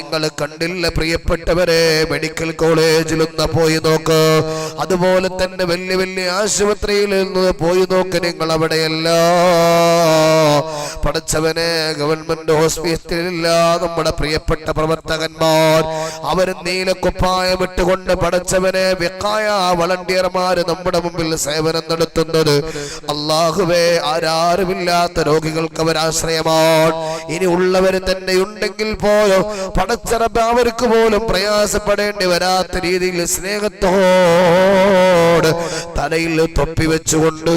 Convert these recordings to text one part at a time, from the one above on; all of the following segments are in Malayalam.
നിങ്ങൾ കണ്ടില്ല പ്രിയപ്പെട്ടവരെ മെഡിക്കൽ കോളേജിൽ ഒന്ന് പോയി നോക്ക്. അതുപോലെ തന്നെ വലിയ വലിയ ആശുപത്രിയിൽ നിന്ന് പോയി നോക്ക് നിങ്ങൾ അവിടെയല്ല. പഠിച്ചവനെ ഗവൺമെന്റ് ഹോസ്പിറ്റലില്ല നമ്മുടെ പ്രിയപ്പെട്ട പ്രവർത്തകന്മാർ. അവർ നീലക്കുപ്പായം ഇട്ടുകൊണ്ട് പഠിച്ചവനെ വെക്കായ വളണ്ടിയർമാര് നമ്മുടെ മുമ്പിൽ സേവനം നടത്തുന്നത്. അള്ളാഹുവേ ആരാരുമില്ലാത്ത രോഗികൾക്ക് അവരാശ്രയമാണ്. ഇനി ഉള്ളവർ തന്നെ ഉണ്ടെങ്കിൽ പോലും പടച്ചറബ് അവർക്ക് പോലും പ്രയാസപ്പെടേണ്ടി വരാത്ത രീതിയിൽ സ്നേഹത്തോട് തലയിൽ തൊപ്പി വെച്ചുകൊണ്ട്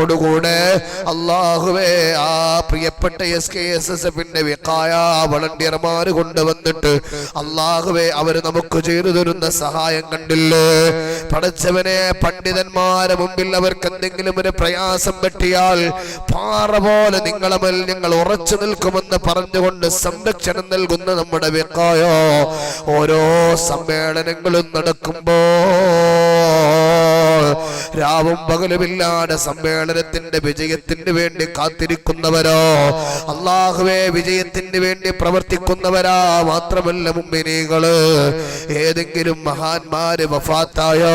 ോടുകൂടെ അള്ളാഹുവേ ആ പ്രിയപ്പെട്ട എസ് കെ എസ് എസ് എഫിന്റെ വിക്കായ വളണ്ടിയർമാര് കൊണ്ടുവന്നിട്ട് അള്ളാഹുവേ അവർ നമുക്ക് ചെയ്തു തരുന്ന സഹായം കണ്ടില്ലേ? പഠിച്ചവനെ പണ്ഡിതന്മാരെ മുമ്പിൽ അവർക്ക് എന്തെങ്കിലും ഒരു പ്രയാസം പറ്റിയാൽ പാറ പോലെ നിങ്ങളെ മേൽ ഞങ്ങൾ ഉറച്ചു നിൽക്കുമെന്ന് പറഞ്ഞുകൊണ്ട് സംരക്ഷണം നൽകുന്ന നമ്മുടെ വെക്കായോ? ഓരോ സമ്മേളനങ്ങളും നടക്കുമ്പോ രാവും പകലുമില്ലാതെ സമ്മേളനത്തിന്റെ വിജയത്തിന് വേണ്ടി കാത്തിരിക്കുന്നവരോ? അള്ളാഹുവെ വിജയത്തിന് വേണ്ടി പ്രവർത്തിക്കുന്നവരാ? മാത്രമല്ല മുമ്പിനീകൾ ഏതെങ്കിലും മഹാന്മാര് വഫാത്തായോ?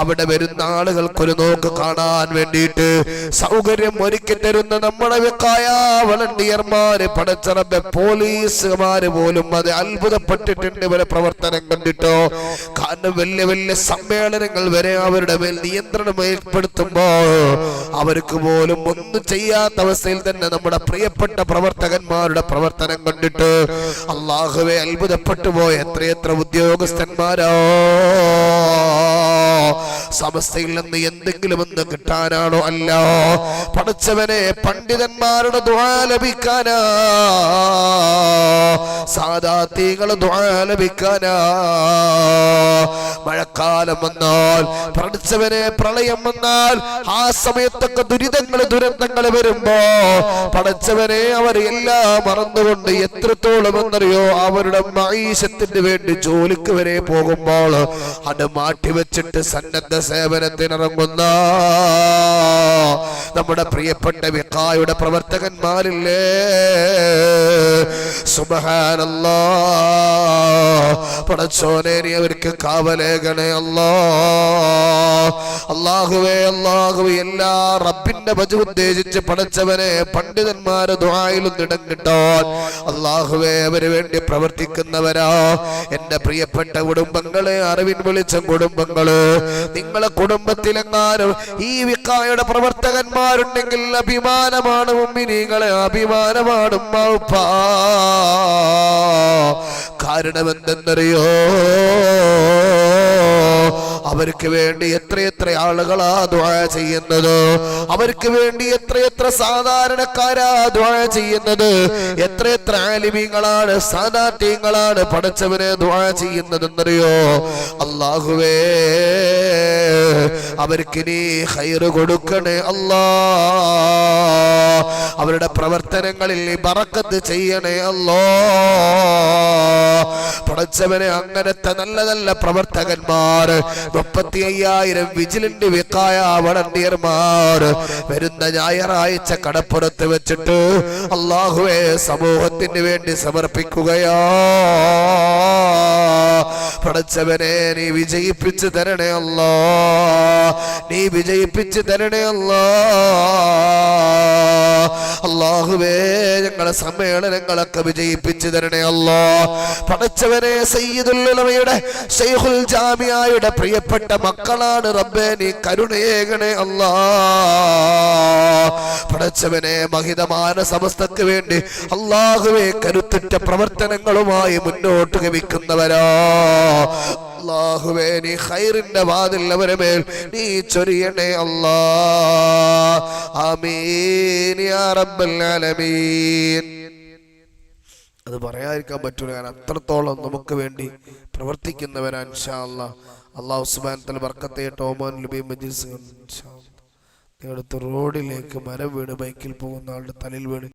അവിടെ വരുന്ന ആളുകൾക്കൊരു നോക്ക് കാണാൻ വേണ്ടിയിട്ട് സൗകര്യം ഒരുക്കി തരുന്ന നമ്മുടെ വെക്കായ വളണ്ടിയർമാര് പടച്ചറബെ പോലീസുകാര് പോലും അത് അത്ഭുതപ്പെട്ടിട്ടുണ്ട് ഇവരെ പ്രവർത്തനം കണ്ടിട്ടോ? കാരണം വലിയ വലിയ സമ്മേളനങ്ങൾ വരെ അവരുടെ മേൽ നിയന്ത്രണം ഏർപ്പെടുത്തുമ്പോ അവർക്ക് പോലും ഒന്നും ചെയ്യാത്ത അവസ്ഥയിൽ തന്നെ നമ്മുടെ പ്രിയപ്പെട്ട പ്രവർത്തകന്മാരുടെ പ്രവർത്തനം കണ്ടിട്ട് അള്ളാഹുവെ അത്ഭുതപ്പെട്ടു പോയ എത്രയെത്ര ഉദ്യോഗസ്ഥന്മാരോ? സമസ്തയിൽ നിന്ന് എന്തെങ്കിലും ഒന്ന് കിട്ടാനാണോ അല്ല? പഠിച്ചവനെ പണ്ഡിതന്മാരുടെ ദുആ ലഭിക്കാനാ. സാധാത്യങ്ങളെ ദുആ ലഭിക്കാനാ. മഴക്കാലം വന്നാൽ പഠിച്ചവനെ പ്രളയം വന്നാൽ ആ സമയത്തൊക്കെ ദുരിതങ്ങൾ ദുരന്തങ്ങൾ വരുമ്പോ പഠിച്ചവനെ അവർ എല്ലാം മറന്നുകൊണ്ട് എത്രത്തോളം എന്നറിയോ അവരുടെ മൈശത്തിന് വേണ്ടി ജോലിക്ക് വരെ പോകുമ്പോൾ അത് മാറ്റിവെച്ചിട്ട് സന്നദ്ധ സേവനത്തിനിറങ്ങുന്ന. നമ്മുടെ പ്രിയപ്പെട്ട വിക്കായുടെ പ്രവർത്തകന്മാരില്ലേ? സുബഹാനല്ലാ. പടച്ചോനെ നീ അവർക്ക് കാവലേകണേ അല്ലാ. അള്ളാഹുവേ അള്ളാഹുവേ എല്ലാ റബ്ബിന്റെ വജു ഉദ്ദേശിച്ച് പടച്ചവനെ പണ്ഡിതന്മാര് ദുആയിലും ഇടം കിട്ടാൻ. അള്ളാഹുവേ അവർ വേണ്ടി പ്രവർത്തിക്കുന്നവരാ. എന്റെ പ്രിയപ്പെട്ട കുടുംബങ്ങളെ അറിവിൻ വിളിച്ച കുടുംബങ്ങൾ നിങ്ങളെ കുടുംബത്തിലെങ്ങാനും ഈ വിക്കായുടെ പ്രവർത്തകന്മാരുണ്ടെങ്കിൽ അഭിമാനമാണ് ഉമ്മിനീകളെ അഭിമാനമാണ് ഉമ്മാപ്പാ കാരണം എന്തെന്നറിയോ അവർക്ക് വേണ്ടി എത്രയെത്ര ആളുകളാ ദ്വാഴ ചെയ്യുന്നത്? അവർക്ക് വേണ്ടി എത്രയെത്ര സാധാരണക്കാരാ ദ്വാഴ ചെയ്യുന്നത്? എത്രയെത്ര ആലിമീങ്ങളാണ് സാധാത്യങ്ങളാണ് പഠിച്ചവരെ ദ്വാ ചെയ്യുന്നതെന്നറിയോ? അള്ളാഹുവേ അവർക്ക് നീ ഹൈറ് കൊടുക്കണേ അല്ലാ. അവരുടെ പ്രവർത്തനങ്ങളിൽ നീ ബറക്കത്ത് ചെയ്യണേ അല്ലോ. പടച്ചവനെ അങ്ങനത്തെ നല്ല നല്ല പ്രവർത്തകന്മാർ. മുപ്പത്തി അയ്യായിരം വിജിലന്റ് വിക്കായ വളണ്ടിയർമാർ. വരുന്ന ഞായറാഴ്ച കടപ്പുറത്ത് വെച്ചിട്ട് അള്ളാഹുവെ സമൂഹത്തിന് വേണ്ടി സമർപ്പിക്കുകയാ. പടച്ചവനെ നീ വിജയിപ്പിച്ചു തരണേ അല്ലോ. നീ വിജയിപ്പിച്ചു തരണേ അല്ലോ. അള്ളാഹുവേ ഞങ്ങളെ സമ്മേളനങ്ങളൊക്കെ വിജയിപ്പിച്ചു തരണേ അല്ലോ. പടച്ചവനെ സയ്യിദുല്ലമയുടെ ഷെയ്ഖുൽ ജാമിയായുടെ പ്രിയപ്പെട്ട മക്കളാണ് റബ്ബേ നീ കരുണയേകണേ അല്ലാ. പടച്ചവനെ മഹിതമാന സമസ്തക്ക് വേണ്ടി അള്ളാഹുവെ കരുത്തുറ്റ പ്രവർത്തനങ്ങളുമായി മുന്നോട്ട് ഗമിക്കുന്നവരാ. അള്ളാഹുവേ നീ ഖൈറിന്റെ വാതിൽ അവരെ നീ ചൊരിയണേ അല്ലാ. ആമീൻ യാ റബ്ബൽ ആലമീൻ. അത് പറയാതിരിക്കാൻ പറ്റൂല. കാരണം അത്രത്തോളം നമുക്ക് വേണ്ടി പ്രവർത്തിക്കുന്നവരാ ഇൻഷാ അല്ലാ അള്ളാഹു സുബാനത്തിൽ തല ബർക്കത്തെ ടോമാൻ ലുബി മജീസ് നിങ്ങളുടെ റോഡിലേക്ക് മരം വീണ് ബൈക്കിൽ പോകുന്ന ആളുടെ തലയിൽ വീണ്.